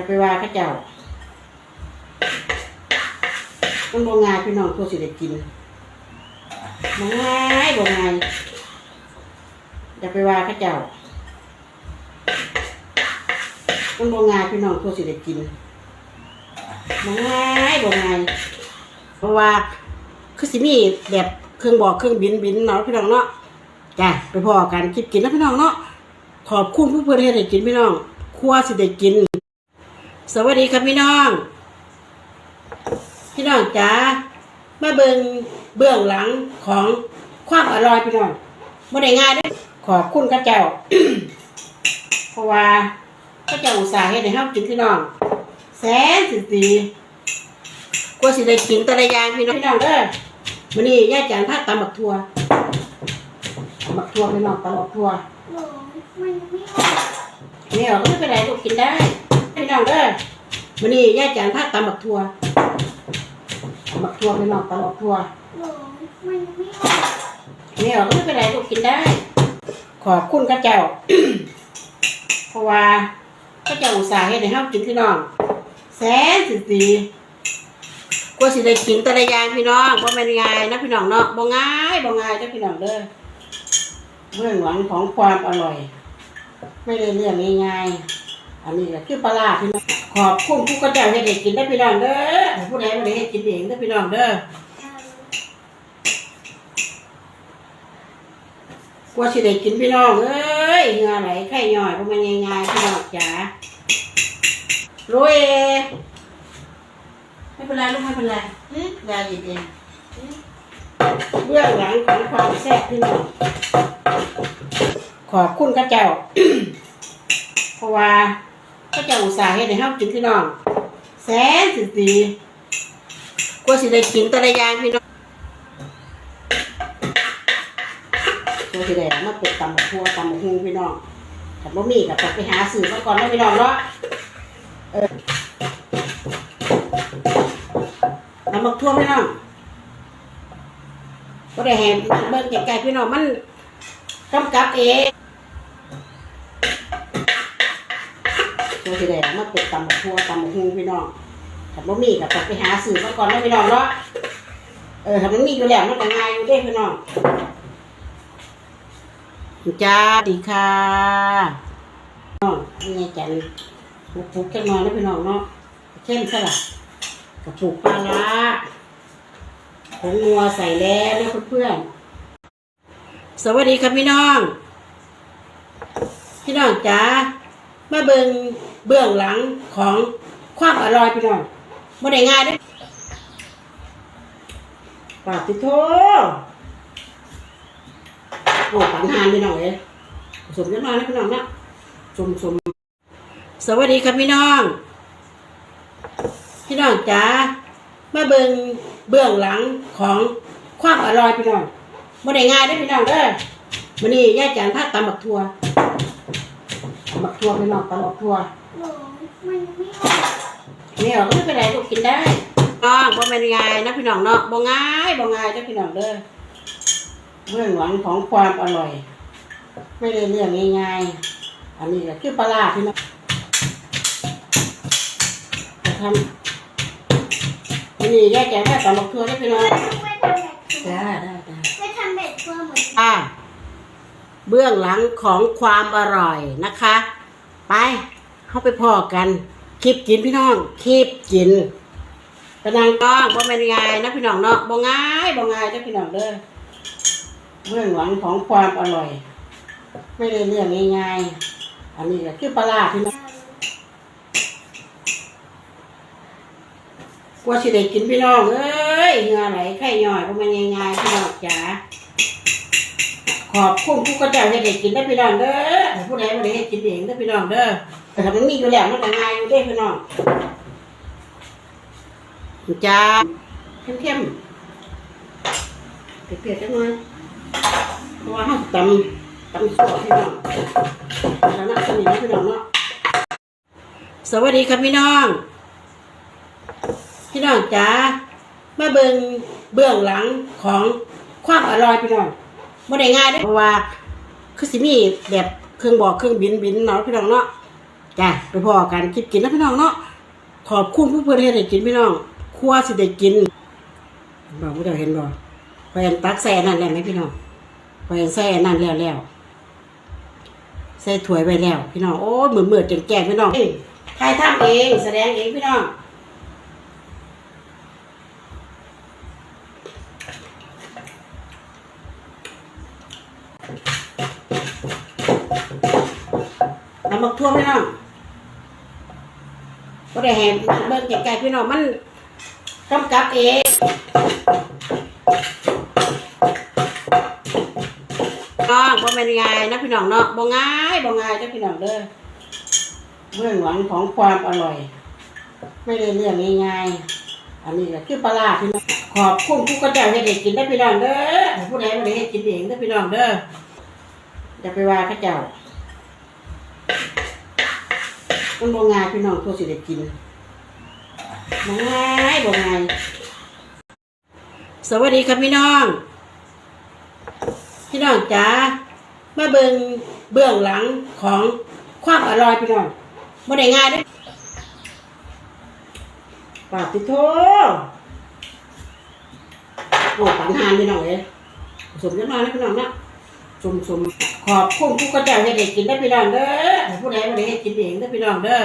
จะไปว่าข้าเจ้ามันบ่ง่ายพี่น้องตัวสิได้กินบ่ง่ายบ่ง่ายจะไปว่าข้าเจ้ามันบ่ง่ายพี่น้องตัวสิได้กินบ่ง่ายบ่ง่ายเพราะว่าคือสิมีแบบเครื่องบอกเครื่องบินบินเนาะพี่น้องเนาะจ้ะไปพอกันคิดกินนะพี่น้องเนาะขอบคุณผู้เพื่อนให้ได้กินพี่น้องครัวสิได้กิน สวัสดีครับพี่น้อง พี่น้องจ๋ามาเบิงเบื้องหลังของความอร่อยพี่น้องไม่ได้ง่ายเด้อขอบคุณข้าเจ้า เพราะว่าข้าเจ้าอุตส่าห์ให้ได้เฮากินพี่น้อง แสนสิดีกว่าสิได้กินแต่ละอย่างพี่น้องพี่น้องเด้อมื้อนี้ย่าจานพาตำบักทั่วตำบักทั่วพี่น้องตำบักทั่วหนูมันไม่ออกนี่ออกก็ไม่เป็นไรลูกกินได้ พี่น้องเด้อมื้อนี้ย่าจานพาตำบักทัวบักทัวพี่น้องตำบักทัวหนูมันไม่ออกนี่อก็ไม่เป็นไรลูกกินได้ ขอบคุณข้าเจ้า เพราะว่าข้าเจ้าอุตส่าห์ให้ได้เฮากินพี่น้อง แสนสิดีกว่าสิได้กินแต่ละอย่างพี่น้องบ่แม่นง่ายนะพี่น้องเนาะบ่ง่ายบ่ง่ายเด้อพี่น้องเด้อเรื่องหวังของความอร่อย ไม่ได้เรื่องง่ายๆ อันนี้ก็คือปลาร้าพี่น้องขอบคุณผู้ข้าเจ้าให้ได้กินได้อพี่น้องเด้อผู้ใดบ่ได้ให้กินเองเด้อพี่น้องเด้อกว่าสิได้กินพี่น้องเอ้ยเหงื่อไหลไข่ย่อยเพราะมันง่ายๆพี่น้องจ๋าโรยเองไม่เป็นไรลูกไม่เป็นไรยาหยิบเองเบื้องหลังของความแซ่บพี่น้องขอบคุณข้าเจ้าเพราะว่า ข้าเจ้าอุตส่าห์ให้ได้เฮากินพี่น้อง แสนสิดีกว่าสิได้กินแต่ละอย่างพี่น้องตัวที่แดงมาเป็ดตำบักทั่วตำบักฮุงพี่น้องถ้าบ่มีก็ต้องไปหาซื้อมาก่อนเนาะพี่น้องเนาะเออตำบักทั่วพี่น้องก็ได้แหมเบิ่งไกลๆพี่น้องมันกำกับเอง ตัวที่แดงมาเป็ดตำบักทั่วตำบักฮุงพี่น้องถ้าบ่มีก็ต้องไปหาซื้อมาก่อนเนาะพี่น้องเนาะเออถ้ามันมีอยู่แล้วมันก็ง่ายอยู่เด้พี่น้องจ้าดีค่ะน้องนี่ไงจันปลูกปลูกจังนอนนะพี่น้องเนาะเข้มสลัดกับปลูกปลาละผงงัวใส่แล้วนะเพื่อนๆสวัสดีครับพี่น้อง พี่น้องจ้ามาเบิง เบื้องหลังของความอร่อยพี่น้องไม่ได้ง่ายเด้อปากติโทโอ้ปันหานพี่น้องเอ้ยสมจังน้อยนะพี่น้องนะสมสมสวัสดีครับพี่น้อง พี่น้องจ๋ามาเบิงเบื้องหลังของความอร่อยพี่น้องไม่ได้ง่ายเด้พี่น้องเด้อมื้อนี้ย่าจานพาตำบักทัวตำบักทัวพี่น้องตำบักทัว มันไม่ออกนี่ออกก็ไม่เป็นไรลูกกินได้น้องบ่แม่นง่ายนะพี่น้องเนาะบ่ง่ายบ่ง่ายเด้อพี่น้องเด้อเบื้องหลังของความอร่อย ไม่ได้เรื่องง่ายๆอันนี้ก็คือปลาร้าพี่น้องจะทำอันนี้แยกแกะแค่ตำบักทั่วได้อพี่น้องไม่ทำแบบจ้าได้ได้ไม่ทำแบบตัวเหมือนอ่าเบื้องหลังของความอร่อยนะคะ ไป เข้าไปพอกันคลิปกินพี่น้องคลิปกินกระนางต้องบ่แม่นง่ายนะพี่น้องเนาะบ่ง่ายบ่ง่ายเด้อพี่น้องเด้อเบื้องหลังของความอร่อย ไม่ได้เรื่องง่ายๆอันนี้ก็คือปลาพี่น้องกว่าสิได้กินพี่น้องเอ้ยเหงื่อไหลไข่ย่อยบ่แม่นง่ายๆพี่น้องจ๋าขอบคุณผู้กระจายให้ได้กินได้พี่น้องเด้อผู้ใดบ่ได้ให้กินเองได้พี่น้องเด้อ ถ้ามันมีอยู่แล้วมันก็ง่ายอยู่เด้พี่น้องจ้าเข้มๆเปรี้ยวๆจังหน่อยเพราะว่าเฮาตำตำซอสพี่น้องแล้วนะสนิทพี่น้องเนาะสวัสดีครับพี่น้อง พี่น้องจ๋ามาเบิงเบื้องหลังของความอร่อยพี่น้องไม่ได้ง่ายเด้เพราะว่าคือสิมีแบบเครื่องบอกเครื่องบินบินเนาะพี่น้องเนาะ จ้ะไปพอกันคิดกินนะพี่น้องเนาะขอบคุณผู้เพื่อนที่ได้กินพี่น้องครัวสิได้กินบอกผู้เดียวเห็นบ่พอยันตักแซ่นั่นแล้วไหมพี่น้องพอยันแซ่นั่นแล้วแล้วใส่ถ้วยไปแล้ว พี่น้องโอ้เหมือนเหมือนจนแก่พี่น้องเอ้ยใครทำเองแสดงเองพี่น้องน้ำมักทั่วพี่น้อง ก็ได้เห็นเบิ่งไกลๆพี่น้องมันกำกับเองน้องบ่แม่นง่ายนะพี่น้องเนาะบ่ง่ายบ่ง่ายเด้อพี่น้องเด้อเรื่องหวังของความอร่อย ไม่ได้เรื่องง่ายๆอันนี้ก็คือปลาพี่น้องขอบคุณผู้กระเจ้าให้ได้กินได้พี่น้องเด้อผู้ใดบ่ได้ให้กินเองเด้พี่น้องเด้ออย่าไปว่าเขาเจ้า มันบ่ง่ายพี่น้องตัวสิได้กินบ่ง่ายบ่ง่ายสวัสดีครับพี่น้อง พี่น้องจ๋ามาเบิ่งเบื้องหลังของความอร่อยพี่น้องบ่ได้ง่ายเด้อปาติโทโอ้ปันหานพี่น้องเอ้ยสมจังน้อยนะพี่น้องนะ สมสมขอบคุณผู้กระเจ้าให้ได้กินได้พี่น้องเด้อผู้ใดบ่ได้ให้กินเองเด้พี่น้องเด้อ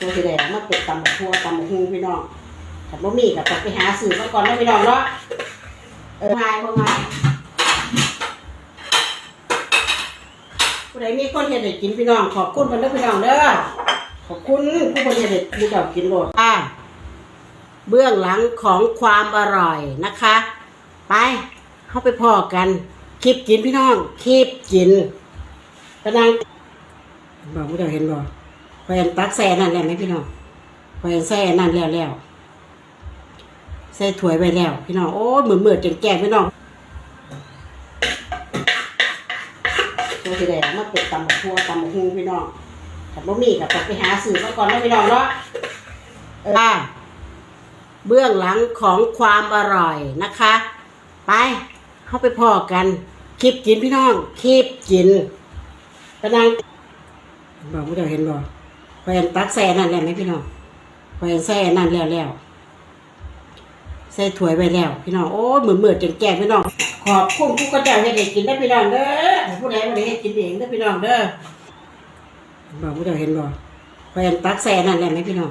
ตัวที่แดงมาเป็ดตำบักทั่วตำบักฮูพี่น้องถ้าบ่มีก็ต้องไปหาซื้อมาก่อนเนาะพี่น้องเนาะเออง่ายบ่ง่ายผู้ใดมีคนเฮ็ดให้กินพี่น้อง ขอบคุณเพิ่นเด้อพี่น้องเด้อขอบคุณผู้เพิ่นเฮ็ดให้ผู้เจ้ากินโลดอ่าเบื้องหลังของความอร่อยนะคะ ไปเข้าไปพอกันคลิปกินพี่น้องคลิปกินกำลังบอกผู้เดียวเห็นบ่พอยันตักแซ่นั่นแล้วไหมพี่น้องพอยันแซ่นั่นแล้วแล้วใส่ถ้วยไปแล้ว พี่น้องโอ้เหมือนเหมือนจนแก่พี่น้องตัวที่แดงมาเป็ดตำบักทั่วตำบักฮูพี่น้องถ้าบ่มีก็ต้องไปหาซื้อมาก่อนนะพี่น้องเนาะเอออ่าเบื้องหลังของความอร่อยนะคะ ไปเข้าไปพอกันคลิปกินพี่น้องคลิปกินกำลังบอกผู้เดียวเห็นบ่พอยันตักแซ่นั่นแล้วไหมพี่น้องพอยันแซ่นั่นแล้วแล้วใส่ถ้วยไปแล้ว พี่น้องโอ้ยเหมือนเหมือนจนแก่พี่น้องขอบคุณผู้กระเจ้าให้ได้กินได้พี่น้องเด้อผู้ใดบ่ได้ให้กินเองเด้พี่น้องเด้อบอกผู้เดียวเห็นบ่พอยันตักแซ่นั่นแล้วไหมพี่น้อง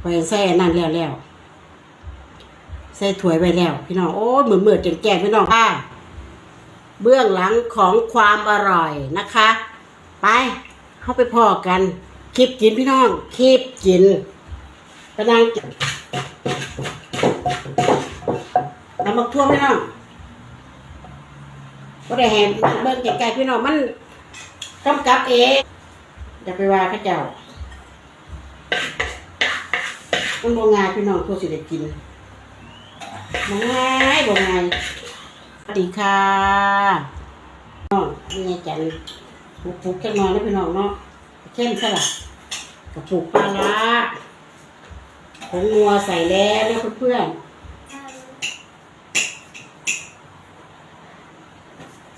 พอยันแซ่นั่นแล้วแล้ว ใส่ถ้วยไปแล้ว พี่น้องโอ้ยเหมือนเหมือนจนแก่พี่น้องค่ะเบื้องหลังของความอร่อยนะคะ ไปเข้าไปพอกันคลิปกินพี่น้องคลิปกินกำลังกินน้ำมักทั่วพี่น้องก็ได้เห็นเบิ่งไกลๆพี่น้องมันกำกับเองอย่าไปว่าข้าเจ้ามันโรงานพี่น้องตัวสิได้กิน บ่ง่ายบ่ง่ายสวัสดีค่ะน้องนี่ไงจันปลูกปลูกแค่นอนแล้วพี่น้องเนาะเข้มซะล่ะกับปลูกปลาละผงงัวใส่แล้วเนี่ยเพื่อนๆ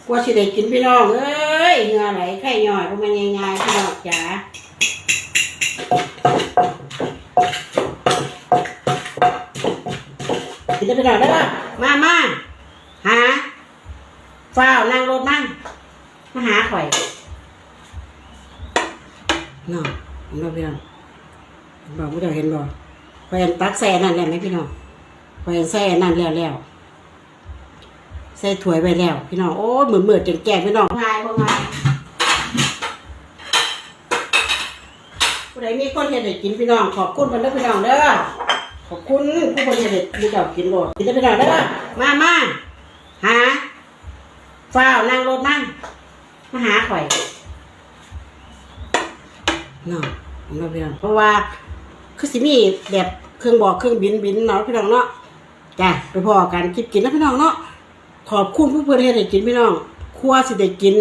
กลัวสิได้กินพี่น้องเอ้ยเหงื่อไหลไข่ย่อยบ่แมันง่ายๆพี่น้องจ๋า กินได้พี่น้องเด้อมามาหาฝ้าวนั่งรถนั่งมาหาข่อยน้องน้องพี่น้องบอกผู้เดียวเห็นบ่พอยันตักแซ่นั่นแล้วไหมพี่น้องพอยันแซ่นั่นแล้วแล้วใส่ถ้วยไปแล้ว พี่น้องโอ้ยเหมือนเหมือนจนแก่พี่น้องง่ายบ่ง่ายผู้ใดมีคนเฮ็ดให้กินพี่น้องขอบคุณเพิ่นเด้อพี่น้องเด้อ ขอบคุณผู้บริหารมีเจ้ากินโลดกินได้ไปหน่อยได้อมามาหาฝ้าวนั่งรถนั่งมาหาข่อยเนาะน้องพี่น้องเพราะว่าคือสิมีแบบเครื่องบอกเครื่องบินบินเนาะพี่น้องเนาะจ้ะไปพอกันคิดกินนะพี่น้องเนาะขอบคุณผู้บริหารให้กินพี่น้องครัวสิได้กิน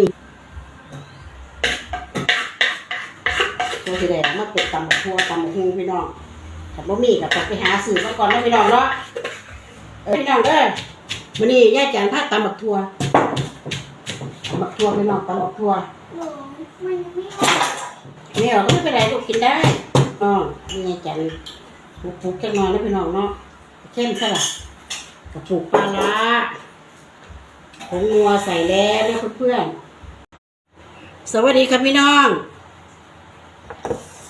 ตัวที่แดงมาเป็ดตำบักทั่วตำบักฮูพี่น้อง ถ้าบ่มีก็ต้องไปหาซื้อมาก่อนเนาะพี่น้องเนาะเออพี่น้องเด้อมื้อนี้ยายจันพาตำบักทัวำบักทัวพี่น้องตำบักทัวหลงมันไม่ออกไม่ออกก็ไม่เป็นไรลูกกินได้อ๋อนี่ไงจันปุกปุกๆจังนอนนะพี่น้องเนาะเข้มใช่ล่ะกระปุกปลาร้าผงนัวใส่แล้วนี่ยเพื่อนๆสวัสดีครับพี่น้อง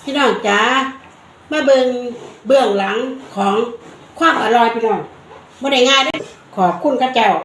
พี่น้องจ๋ามาเบิง เบื้องหลังของความอร่อยพี่น้องไม่ได้ง่ายเด้อขอบคุณข้าเจ้า